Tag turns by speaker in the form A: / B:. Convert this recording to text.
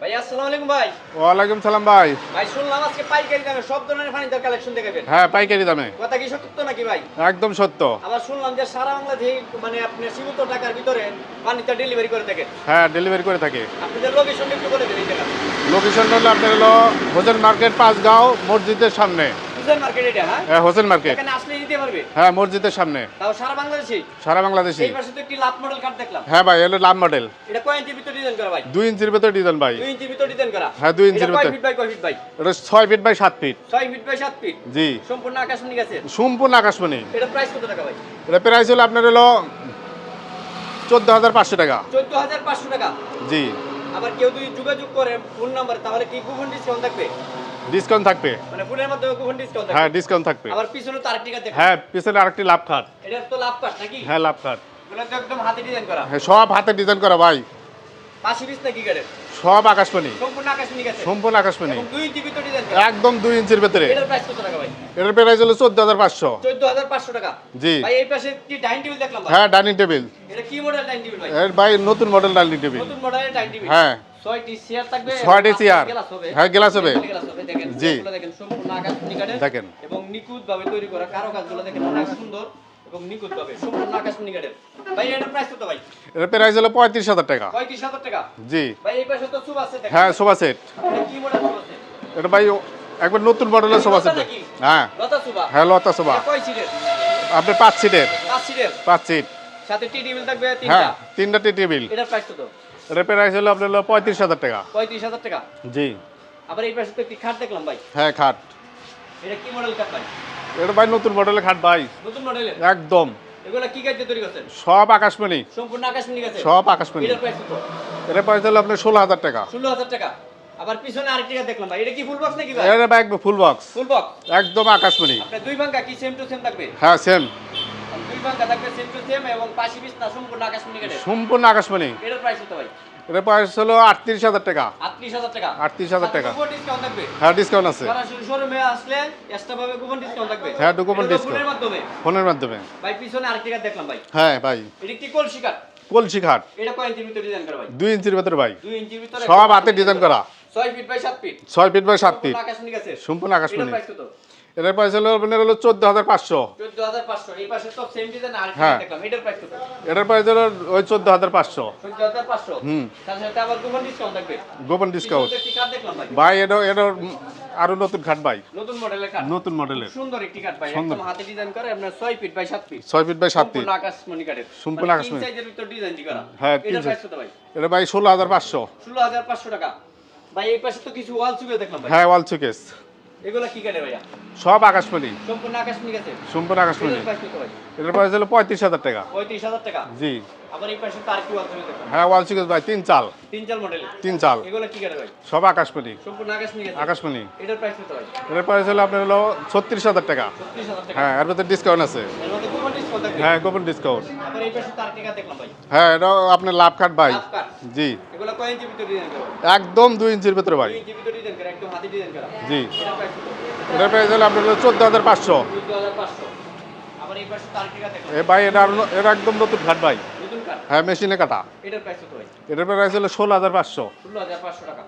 A: ভাই আসসালামু আলাইকুম ভাই।
B: সালাম ভাই।
A: ভাই শুনলাম আজকে পাইকারি দামে সব ধরনের ফার্নিচার কালেকশন দেখাবেন
B: হ্যাঁ পাইকারি দামে।
A: কথা কি সত্য নাকি ভাই?
B: একদম সত্য।
A: আবার শুনলাম যে সারা বাংলাদেশে মানে আপনি সীমিত টাকার ভিতরে ফার্নিচার ডেলিভারি করে থাকেন।
B: হ্যাঁ ডেলিভারি করে থাকে।
A: আপনাদের লোকেশন একটু বলে দেন এই জায়গা
B: লোকেশন হলো আপনার হলো হোসেন মার্কেট পাঁচগাঁও মসজিদের সামনে।
A: মার্কেট এটা হ্যাঁ?
B: হ্যাঁ হোসেন মার্কেট।
A: এখানে আসলে নিতে পারবে?
B: হ্যাঁ মসজিদের সামনে।
A: তাও সারা বাংলাদেশে?
B: সারা বাংলাদেশি
A: এই পাশে তো একটি লাভ মডেল কার্ড দেখলাম।
B: হ্যাঁ ভাই এলো লাভ মডেল
A: এটা কয় ইঞ্চির ভিতরে ডিজাইন করা ভাই?
B: দুই ইঞ্চির ভেতর ডিজাইন ভাই।
A: দুই ইঞ্চির ভিতরে ডিজাইন করা।
B: হ্যাঁ, ইঞ্চির
A: কয়
B: ভিতরে।
A: ফিট বাই কয় ফিট
B: এটা ফিট বাই সাত ফিট
A: ছয় ফিট বাই সাত ফিট
B: জি।
A: সম্পূর্ণ আকাশমণি গেছে?
B: সম্পূর্ণ আকাশমণি।
A: এটা প্রাইস কত টাকা ভাই?
B: এটা প্রাইস হলো আপনার হলো চোদ্দ হাজার পাঁচশো টাকা।
A: চোদ্দ হাজার পাঁচশো টাকা?
B: জি।
A: আবার কেউ যদি যোগাযোগ করে ফোন নাম্বার তাহলে কি কুপন ডিসকাউন্ট থাকবে?
B: ডিসকাউন্ট থাকবে।
A: মানে ফোনের কুপন ডিসকাউন্ট
B: হ্যাঁ ডিসকাউন্ট থাকবে।
A: আবার পিছনে তো আরেকটি দেখো
B: হ্যাঁ পিছনে আরেকটি লাভ খাট
A: এটা তো লাভ পাস নাকি?
B: হ্যাঁ লাভ খাট
A: এগুলো তো একদম হাতে ডিজাইন করা।
B: হ্যাঁ সব হাতে ডিজাইন করা ভাই।
A: পাশি নাকি
B: সব আকাশমণি।
A: সম্পূর্ণ আকাশমণি
B: সম্পূর্ণ আকাশমণি।
A: দুই ইঞ্চি ভিতরে ডিজাইন করা।
B: একদম দুই ইঞ্চির ভেতরে।
A: এটার প্রাইস কত টাকা ভাই?
B: এটার প্রাইস হলো চোদ্দ হাজার পাঁচশো।
A: চোদ্দ হাজার পাঁচশো টাকা।
B: জি।
A: ভাই এই পাশে কি ডাইনিং টেবিল দেখলাম
B: হ্যাঁ ডাইনিং টেবিল
A: এটা কি মডেল ডাইনিং টেবিল ভাই?
B: এর ভাই নতুন মডেল ডাইনিং টেবিল
A: নতুন মডেলের ডাইনিং টেবিল
B: হ্যাঁ।
A: ছয়টি চেয়ার থাকবে
B: ছয়টি চেয়ার। হ্যাঁ, গ্লাস হবে। জি।
A: দেখেন সম্পূর্ণ
B: দেখেন।
A: এবং নিখুঁত ভাবে তৈরি করা কারও কাজগুলো দেখেন অনেক সুন্দর এবং নিখুঁত সম্পূর্ণ আকাশমণি কাঠের ভাই এটার প্রাইস কত ভাই?
B: এটার প্রাইস হলো পঁয়ত্রিশ হাজার টাকা। জি।
A: ভাই এই পাশে তো সুপ আছে
B: হ্যাঁ সেট
A: এটা কি মডেল সুপ আছে
B: এটা ভাই একবার নতুন মডেলের সেট হ্যাঁ।
A: লতা
B: হ্যাঁ লতা
A: কয় সিটের
B: আপনার পাঁচ সিটের
A: পাঁচ সিটের
B: পাঁচ সিট
A: সাথে টি টেবিল থাকবে
B: হ্যাঁ
A: তিনটা
B: তিনটা টি টেবিল
A: এটার প্রাইস কত?
B: এটার প্রাইস হলো আপনার হলো পঁয়ত্রিশ হাজার টাকা।
A: পঁয়ত্রিশ হাজার টাকা?
B: জি।
A: আবার এই পাশে তো একটি খাট দেখলাম ভাই।
B: হ্যাঁ খাট।
A: এটা কি মডেল খাট ভাই?
B: এটা ভাই নতুন মডেলের খাট ভাই।
A: নতুন মডেলের
B: একদম।
A: এগুলো কি কাজে তৈরি করছেন?
B: সব আকাশমণি।
A: সম্পূর্ণ আকাশমণি গেছে?
B: সব আকাশমণি।
A: এটার প্রাইস কত?
B: এটার প্রাইস হলো আপনার ষোলো হাজার টাকা।
A: ষোলো হাজার টাকা। আবার পিছনে আরেকটা দেখলাম ভাই। এটা কি ফুল বক্স নাকি ভাই?
B: এটা ভাই ফুল বক্স
A: ফুল বক্স
B: একদম আকাশমণি।
A: আপনার দুই ভাঙ্গা কি সেম টু সেম থাকবে?
B: হ্যাঁ সেম
A: এবং পাশি সম্পূর্ণ আকাশমণি কাঠের
B: সম্পূর্ণ আকাশমণি।
A: এটার প্রাইস কত ভাই?
B: এটার প্রাইস হলো আটত্রিশ হাজার টাকা।
A: আটত্রিশ হাজার টাকা।
B: আটত্রিশ হাজার টাকা।
A: ডিসকাউন্ট থাকবে।
B: হ্যাঁ ডিসকাউন্ট আছে।
A: সরাসরি শোরুমে আসলে এক্সট্রা ভাবে কুপন ডিসকাউন্ট থাকবে।
B: হ্যাঁ, discount।
A: ফোনের মাধ্যমে।
B: ফোনের মাধ্যমে।
A: ভাই পিছনে আরেকটি কাজ দেখলাম ভাই।
B: হ্যাঁ ভাই।
A: এটা কি কলসি কাঠ
B: কলসি খাট
A: এটা কয় ইঞ্চির ভিতরে ডিজাইন করা ভাই?
B: দুই ইঞ্চির ভেতরে ভাই।
A: দুই ইঞ্চির ভিতরে
B: সব হাতে ডিজাইন করা।
A: ছয় ফিট বাই সাত ফিট
B: ছয় ফিট বাই ফিট
A: আকাশমণি
B: সম্পূর্ণ আকাশমণি।
A: প্রাইস কত?
B: এটার প্রাইস হলো আপনার হলো চোদ্দ হাজার পাঁচশো। হ্যাঁ।
A: এটার প্রাইস
B: হলো ওই চোদ্দ হাজার পাঁচশো। হুম। গোপন ডিসকাউন্ট
A: ভাই।
B: এটা এটা আরও নতুন খাট ভাই।
A: নতুন মডেলের কাঠ
B: নতুন মডেলের
A: সুন্দর একটি কাঠ ভাই। একদম হাতে ডিজাইন করে আপনার ছয় ফিট বাই সাত ফিট
B: ছয় ফিট বাই সাত ফিট
A: সম্পূর্ণ আকাশমণি
B: সম্পূর্ণ
A: মানে
B: আকাশমণি।
A: সাইজের ভিতর ডিজাইন করা।
B: হ্যাঁ, তিন
A: প্রাইস কত ভাই?
B: এটা ভাই ষোলো হাজার পাঁচশো।
A: ষোলো হাজার পাঁচশো টাকা। ভাই এই পাশে তো কিছু ওয়াল চুকে দেখলাম ভাই।
B: হ্যাঁ ওয়াল চুকেস
A: এগুলা কি কাঠে ভাইয়া?
B: সব আকাশমণি।
A: সম্পূর্ণ আকাশমণি গেছে
B: সম্পূর্ণ আকাশমণি।
A: এটার প্রাইস
B: হলো পঁয়ত্রিশ হাজার টাকা।
A: পঁয়ত্রিশ হাজার টাকা?
B: জি।
A: আবার এই পাশে তার কি ওয়াল চুকে দেখলাম
B: হ্যাঁ ওয়াল ভাই তিন চাল।
A: তিন চার মডেল
B: তিন চাল।
A: এগুলা কি কাঠে ভাই?
B: সব আকাশমণি।
A: সম্পূর্ণ আকাশমণি গেছে
B: আকাশমণি।
A: এটার প্রাইস কত ভাই?
B: এটার প্রাইস হলো আপনার হলো ছত্রিশ হাজার টাকা। হ্যাঁ এর ভিতরে ডিসকাউন্ট আছে।
A: এর মধ্যে
B: হ্যাঁ গোপন ডিসকাউন্ট
A: আবার এই পাশে তার টিকা দেখলাম ভাই।
B: হ্যাঁ এটা আপনার লাভ খাট ভাই।
A: কাট
B: জি।
A: এগুলা কয় ইঞ্চি ভিতরে ডিজাইন
B: একদম দুই ইঞ্চির ভেতরে ভাই।
A: দুই ইঞ্চি ভিতরে ডিজাইন করা একদম হাতে ডিজাইন করা।
B: জি।
A: এটার প্রাইস
B: হলো আপনার চোদ্দ হাজার পাঁচশো। এ ভাই এটা এটা একদম নতুন খাট ভাই। হ্যাঁ মেশিনে কাটা।
A: এটার প্রাইস
B: এটার হলো ষোলো হাজার পাঁচশো।
A: ষোলো হাজার পাঁচশো টাকা।